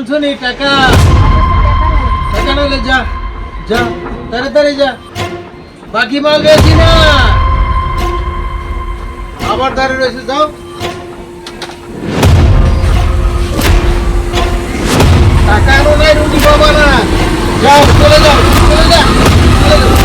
আনছো নি, টাকা? টাকা নইলে যা যা, তাড়াতাড়ি যা। বাকি মাল বেশি না? আবার দাঁড়িয়ে রয়েছে, যাও। টাকা নাই রুটি পাবা না। যাও, চলে যাও, চলে যা চলে যাও।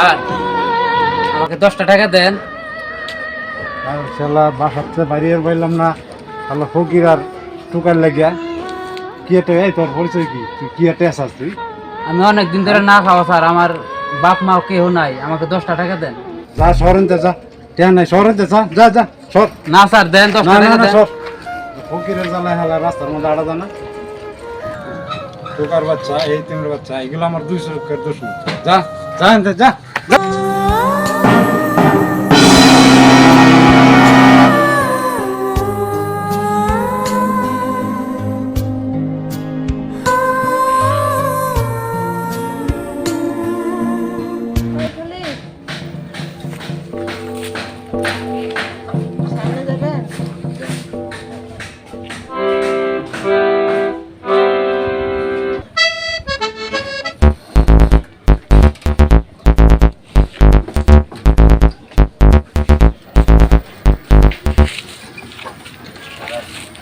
স্যার আমাকে দশটা টাকা দেন। আর শালা বাসাতে বাইরে পাইলাম না। শালা ফকির আর টুকার লাগিয়া। কি এই তোর পরিচয় কি? তুই কি একটা আসাস তুই? আমি অনেক দিন ধরে না খাওয়া স্যার আমার বাপ মা কেউ নাই। আমাকে দশটা টাকা দেন। যা শহরেনতে যা। টেন নাই শহরেনতে যা। যা যা সর। না স্যার দেন দশটা টাকা দেন। ফকিরের জ্বালায় হালা রাস্তার মধ্যে আড়া জানা টুকার বাচ্চা এই তিনের বাচ্চা এগুলো আমার দুইশো নেই। যা যা যা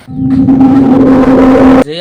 যা। যে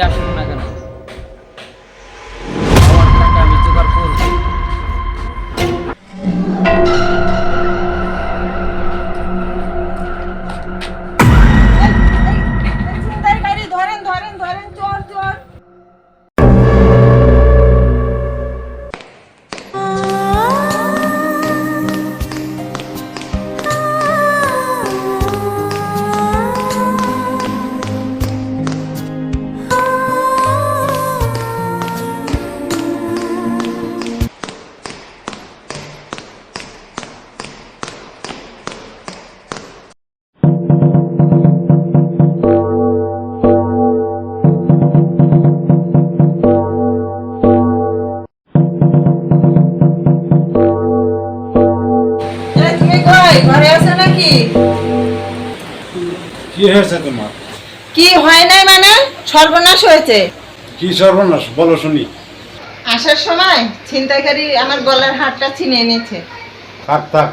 কই? ঘরে আছো নাকি? কি হয়েছে তোমার? কি হয় নাই মানে? সর্বনাশ হয়েছে? কি সর্বনাশ? বলো শুনি। আসার সময় ছিনতাইকারী আমার গলার হারটা ছিনে এনেছে থাক থাক।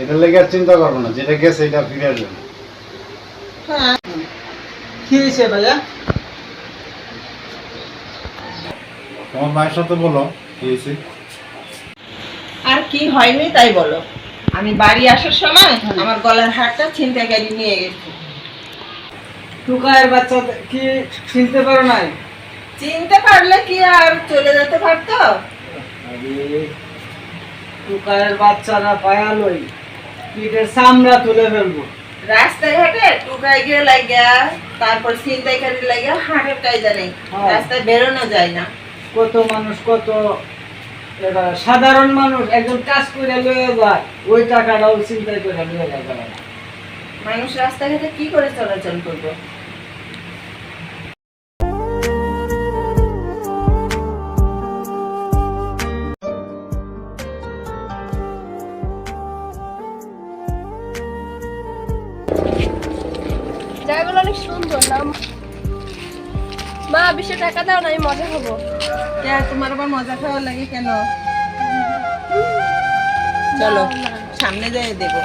এটা লেগে আর চিন্তা করব না যেটা গেছে এটা ফিরে আসবে হ্যাঁ। কি হয়েছে ভাইয়া? তোমার মায়ের সাথে বলো কি হয়েছে? আর কি হয়নি তাই বলো। আমি বাড়ি আসার সময় আমার গলার হারটা ছিনতাইকারী নিয়ে গেছে। টুকায়ের বাচ্চা কি চিনতে পারো নাই? চিনতে পারলে কি আর চলে যেতে পারতো? টুকায়ের বাচ্চারা পায়ালই পিঠের চামড়া তুলে ফেলব। টুকাই গিয়ে লাগিয়া তারপর ছিনতাইকারী লাগিয়া হাটের কায়দা নেই। হ্যাঁ। রাস্তায় বেরোনো যায় না। কত মানুষ কত সাধারণ মানুষ একজন কাজ করে লয়ে যায় ওই টাকাটাও চিন্তাই করে লয়ে যায়। মানুষ রাস্তাঘাটে কি করে চলাচল করব জায়গাগুলো অনেক সুন্দর না মা বিশে টাকা দাও না আমি মজা হব কে তোমার আবার মজা খাওয়া লাগে কেন? চলো সামনে যেয়ে দেবো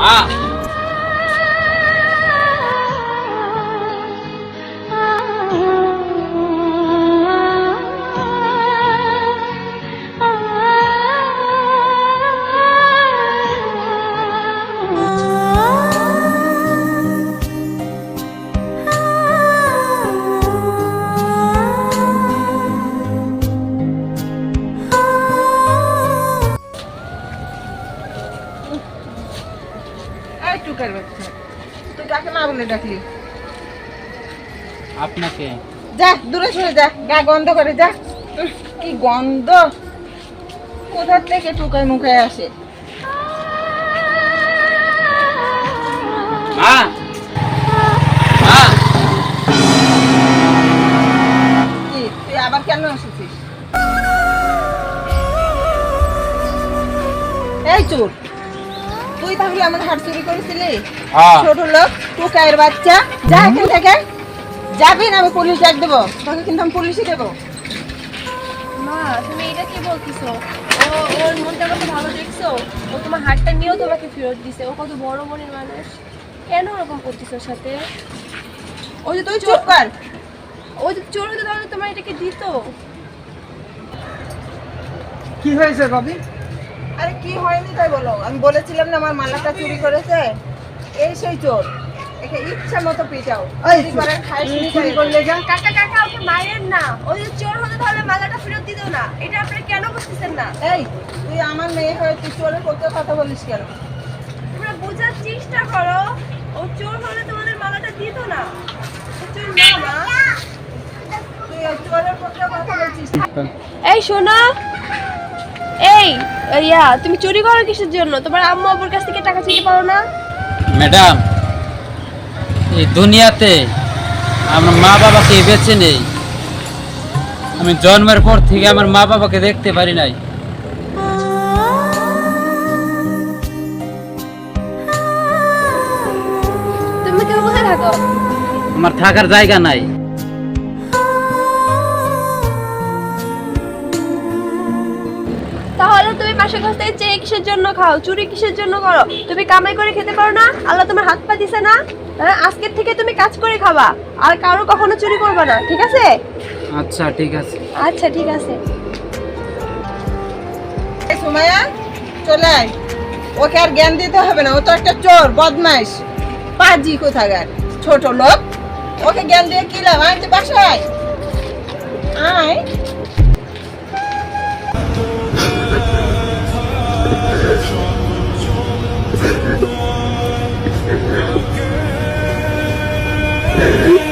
মা মা বলে ডাকলি। আপনাকে। যা দূরে সরে যা গা গন্ধ করে যা। কি গন্ধ? কোথার থেকে টুকায় মুখায় আসে? মা! তুই আবার কেন এসেছিস? এই চোর। তুই তাহলে আমার হাট চুরি করেছিলি? হ্যাঁ। ছোট লোক টুকায়ের বাচ্চা। যা এখান থেকে। যাবি না আমি পুলিশ ডাক দেবো? তোকে কিন্তু আমি পুলিশই দেবো। মা তুমি এটা কি বলতেছো? ও ওর মনটা কত ভালো দেখছ? ও তোমার হাতটা নিয়েও তোমাকে ফেরত দিছে। ও কত বড় মনের মানুষ। কেন ওরকম করতেছো ওর সাথে? ওই যে তুই চুপ কর। ও যদি চোর হতো তাহলে তোমার এটাকে দিত? কি হয়েছে ভাবি? আরে কি হয়নি তাই বলো? আমি বলেছিলাম না আমার মালাটা চুরি করেছে। এই সেই চোর। একে ইচ্ছা মতো পিটাও। চুরি। খাই চুরি করলে যা। কাকা কাকা ওকে মারেন না। ও যদি চোর হতো তাহলে মালাটা ফেরত দিত না। এটা আপনি কেন বুঝতেছেন না? এই তুই আমার মেয়ে হয়ে তুই চোরের পক্ষে কথা বলিস কেন? তোমরা বোঝার চেষ্টা করো। ও চোর হলে তোমাদের মালাটা দিত না। চোর না মা। তুই ওই চোরের কথা বলছিস? এই শোনো। এই ইয়া তুমি চুরি করো কিসের জন্য? তোমার আম্মু আব্বুর কাছ থেকে টাকা চাইতে পারো না? ম্যাডাম এই দুনিয়াতে আমার মা বাবাকে বেছে নেই। আমি জন্মের পর থেকে আমার মা বাবাকে দেখতে পারি নাই। আমার থাকার জায়গা নাই। তুমি পাশের কাছ থেকে চেয়ে কিসের জন্য খাও চুরি কিসের জন্য করো? তুমি কামাই করে খেতে পারো না? আল্লাহ তোমার হাত পা দিছে না? হ্যাঁ আজকের থেকে তুমি কাজ করে খাবা আর কারও কখনো চুরি করবে না ঠিক আছে? আচ্ছা ঠিক আছে। আচ্ছা ঠিক আছে। এই সুমাইয়া চলে আয়। ওকে আর জ্ঞান দিতে হবে না ও তো একটা চোর বদমাইশ। পাজি কোথাকার ছোট লোক। ওকে জ্ঞান দিয়ে কি লাভ? আয় তুই বাসায়। আয়। Yeah.